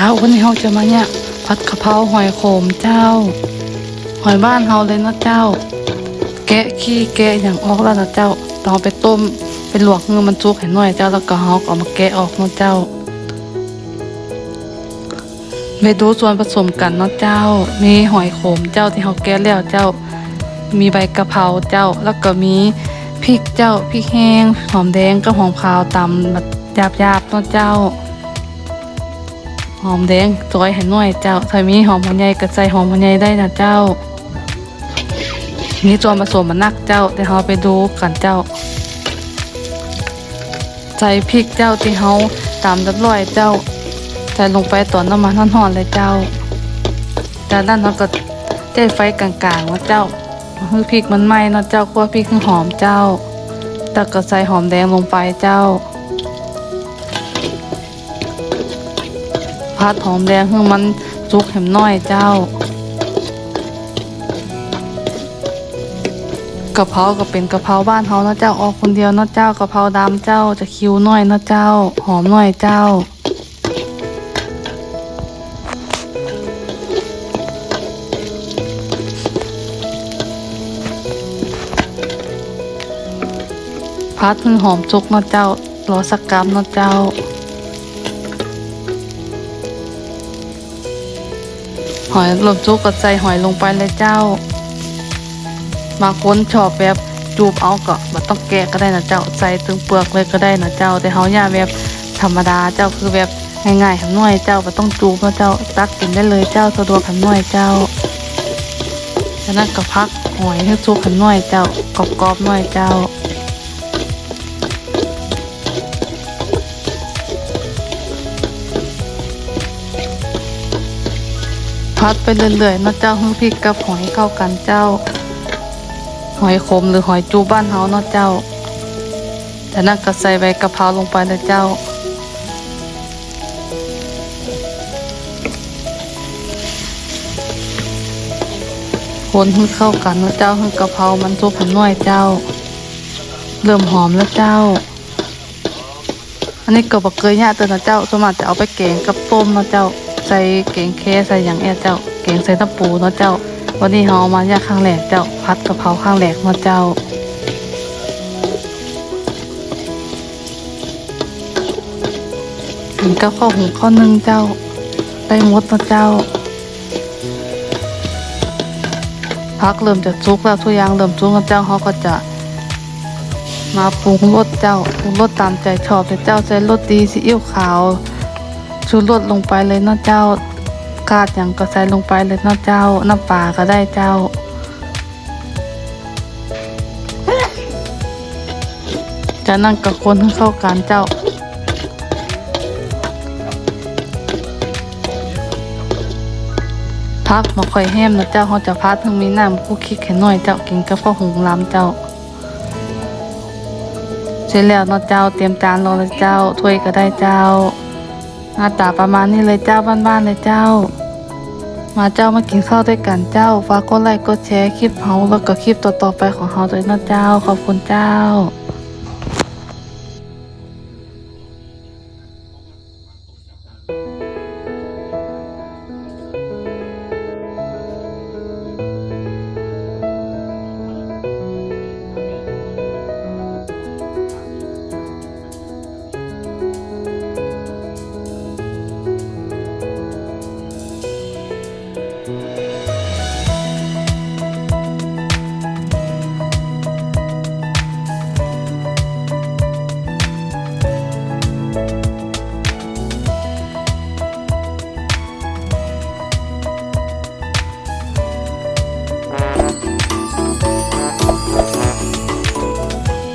ช้าวันนี้เราจะมาเนี่ยผัดกะเพราหอยโขมเจ้า หอยบ้านเฮาเลยนะเจ้า แกะขี้แกะอย่างออกแล้วนะเจ้าต้องเอาไปต้มไปลวกเงือมันจุกให้หน่อยเจ้าแล้วก็เฮาก็เอามาแกะออกนะเจ้าไปดูส่วนผสมกันเนาะเจ้า มีหอยโขมเจ้าที่เฮาแกะแล้วเจ้า มีใบกะเพราเจ้า แล้วก็มีพริกเจ้าพริกแห้งหอมแดงกับหอมขาวตำแบบหยาบๆเนาะเจ้า หอมแดงซอยให้หน่อยเจ้าถ้ามีหอมหัวใหญ่ก็ใส่หอมหัวใหญ่ได้นะเจ้ามีส่วนผสมมันนักเจ้าแต่เราไปดูกันเจ้า ใส่พริกเจ้าที่เฮาตามเรียบร้อยเจ้า ใส่ลงไปตอนน้ำมันร้อนๆเลยเจ้า จากนั้นเราก็เต้ไฟกลางๆว่าเจ้าคือพริกมันไหม้เนาะเจ้าคั่วพริกให้หอมเจ้าแล้วก็ใส่หอมแดงลงไปเจ้า พัดหอมแดงให้มันสุกเห็มน้อยเจ้ากะเพราก็เป็นกะเพราบ้านเฮาเนาะเจ้าออกคนเดียวเนาะเจ้ากะเพราดำเจ้าจะคิวน้อยเนาะเจ้า หอมน้อยเจ้าพัดให้หอมจุกเนาะเจ้ารอสักกำเนาะเจ้า หอยลมจุกก็ใส่หอยลงไปเลยเจ้าบางคนชอบแบบจูบเอาก็บ่ต้องแกะก็ได้นะเจ้าใส่ตึงเปลือกเลยก็ได้นะเจ้า แต่เฮาอย่าแบบธรรมดาเจ้าคือแบบง่ายๆทำหน่วยเจ้าบ่ต้องจูบนาะเจ้าตักกินได้เลยเจ้าสะดวกทำหน่วยเจ้าจากนั้นก็พักหอยให้สุกทำหน่วยเจ้ากรอบๆหน่อยเจ้า พัดไปเรื่อยๆนาะเจ้าให้พริกกับหอยเข้ากันเจ้า หอยขมหรือหอยจูบ้านเฮาเนาะเจ้าจากนั้นก็ใส่ใบกะเพราลงไปเลยเจ้า คนให้เข้ากันนาะเจ้าให้กะเพรามันสุกหน้อยเจ้า เริ่มหอมแล้วเจ้า อันนี้ก็บักเกยเนี่ยเตือนะเจ้าสวนมาจะเอาไปแกงกับต้มนาะเจ้า ใส่แกงแค่ใส่อย่างแอเจ้าแกงใส่ตะปูเนาะเจ้า วันนี้เราเอามาย่างข้างแหลกเจ้าพัดกะเพราข้างแหลกเนาะเจ้ากินกับข้าวหุงข้าวนึ่งเจ้าได้หมดเนาะเจ้าพักเริ่มจะซุกแล้วทุกอย่างเริ่มซุกแล้วเจ้าเขาก็จะ มาปรุงรสเจ้าปรุงรสตามใจชอบเลยเจ้าใส่รสดีซีอิ๊วขาว ชูรสลงไปเลยเนาะเจ้าขาดอย่างก็ใส่ลงไปเลยเนาะเจ้าน้ำปลาก็ได้เจ้า จากนั้นก็คนให้เข้ากันเจ้าพักมาค่อยแห้มนะเจ้าเขาจะพัดทั้งมีน้ำคู่คิกให้หน่อยเจ้ากินกับข้าวหุงลำเจ้า เสร็จแล้วเนาะเจ้าเตรียมจานรอเลยเจ้าถ้วยก็ได้เจ้า หน้าตาประมาณนี้เลยเจ้าบ้านๆเลยเจ้า มาเจ้ามากินข้าวด้วยกันเจ้าฝากกดไลค์กดแชร์คลิปเฮาแล้วก็คลิปต่อๆไปของเฮาด้วยนาะเจ้า ขอบคุณเจ้า